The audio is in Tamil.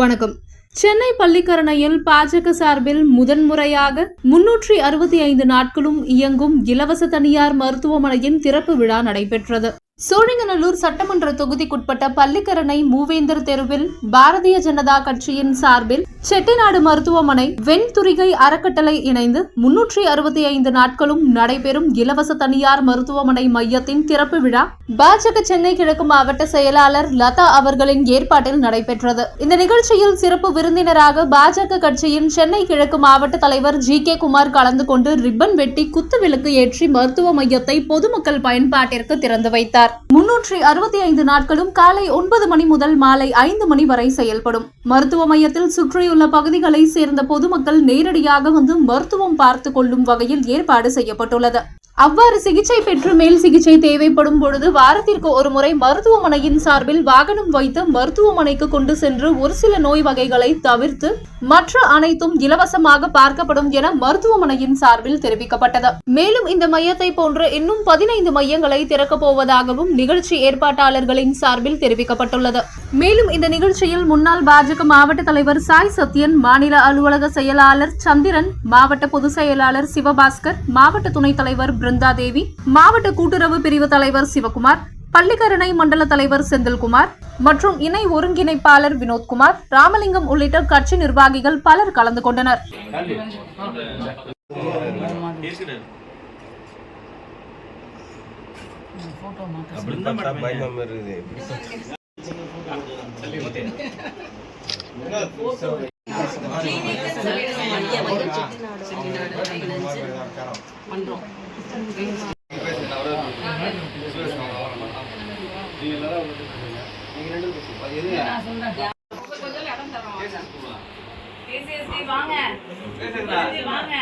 வணக்கம். சென்னை பள்ளிக்கரணையில் பாஜக சார்பில் முதன்முறையாக முன்னூற்றி அறுபத்தி ஐந்து நாட்களும் இயங்கும் இலவச தனியார் மருத்துவமனையின் திறப்பு விழா நடைபெற்றது. சோழிங்கநல்லூர் சட்டமன்ற தொகுதிக்குட்பட்ட பள்ளிக்கரணை மூவேந்தர் தெருவில் பாரதிய ஜனதா கட்சியின் சார்பில் செட்டிநாடு மருத்துவமனை வெண்துரிகை அறக்கட்டளை இணைந்து முன்னூற்றி அறுபத்தி ஐந்து நாட்களும் நடைபெறும் இலவச தனியார் மருத்துவமனை மையத்தின் திறப்பு விழா பாஜக சென்னை கிழக்கு மாவட்ட செயலாளர் லதா அவர்களின் ஏற்பாட்டில் நடைபெற்றது. இந்த நிகழ்ச்சியில் சிறப்பு விருந்தினராக பாஜக கட்சியின் சென்னை கிழக்கு மாவட்ட தலைவர் ஜி கே குமார் கலந்து கொண்டு ரிப்பன் வெட்டி குத்துவிளக்கு ஏற்றி மருத்துவ மையத்தை பொதுமக்கள் பயன்பாட்டிற்கு திறந்து வைத்தார். முன்னூற்றி அறுபத்தி ஐந்து நாட்களும் காலை ஒன்பது மணி முதல் மாலை ஐந்து மணி வரை செயல்படும். மருத்துவ மையத்தில் சுற்றியுள்ள பகுதிகளை சேர்ந்த பொதுமக்கள் நேரடியாக வந்து மருத்துவம் பார்த்து கொள்ளும் வகையில் ஏற்பாடு செய்யப்பட்டுள்ளது. அவ்வாறு சிகிச்சை பெற்று மேல் சிகிச்சை தேவைப்படும் பொழுது வாரத்திற்கு ஒரு முறை மருத்துவமனையின் சார்பில் வாகனம் வைத்து மருத்துவமனைக்கு கொண்டு சென்று ஒரு சில நோய் வகைகளை தவிர்த்து மற்ற அனைத்தும் இலவசமாக பார்க்கப்படும் என மருத்துவமனையின் சார்பில் தெரிவிக்கப்பட்டது. மேலும் இந்த மையத்தை போன்று இன்னும் பதினைந்து மையங்களை திறக்கப் போவதாகவும் நிகழ்ச்சி ஏற்பாட்டாளர்களின் சார்பில் தெரிவிக்கப்பட்டுள்ளது. மேலும் இந்த நிகழ்ச்சியில் முன்னாள் பாஜக மாவட்ட தலைவர் சாய் சத்யன் மாநில அலுவலக செயலாளர் சந்திரன் மாவட்ட பொதுச் செயலாளர் சிவபாஸ்கர் மாவட்ட துணைத் தலைவர் பிருந்தா தேவி மாவட்ட கூட்டுறவு பிரிவு தலைவர் சிவகுமார் பள்ளிக்கரணை மண்டல தலைவர் செந்தில்குமார் மற்றும் இணை ஒருங்கிணைப்பாளர் வினோத்குமார் ராமலிங்கம் உள்ளிட்ட கட்சி நிர்வாகிகள் பலர் கலந்து கொண்டனர். பயமா இருக்குது வாங்க. வாங்க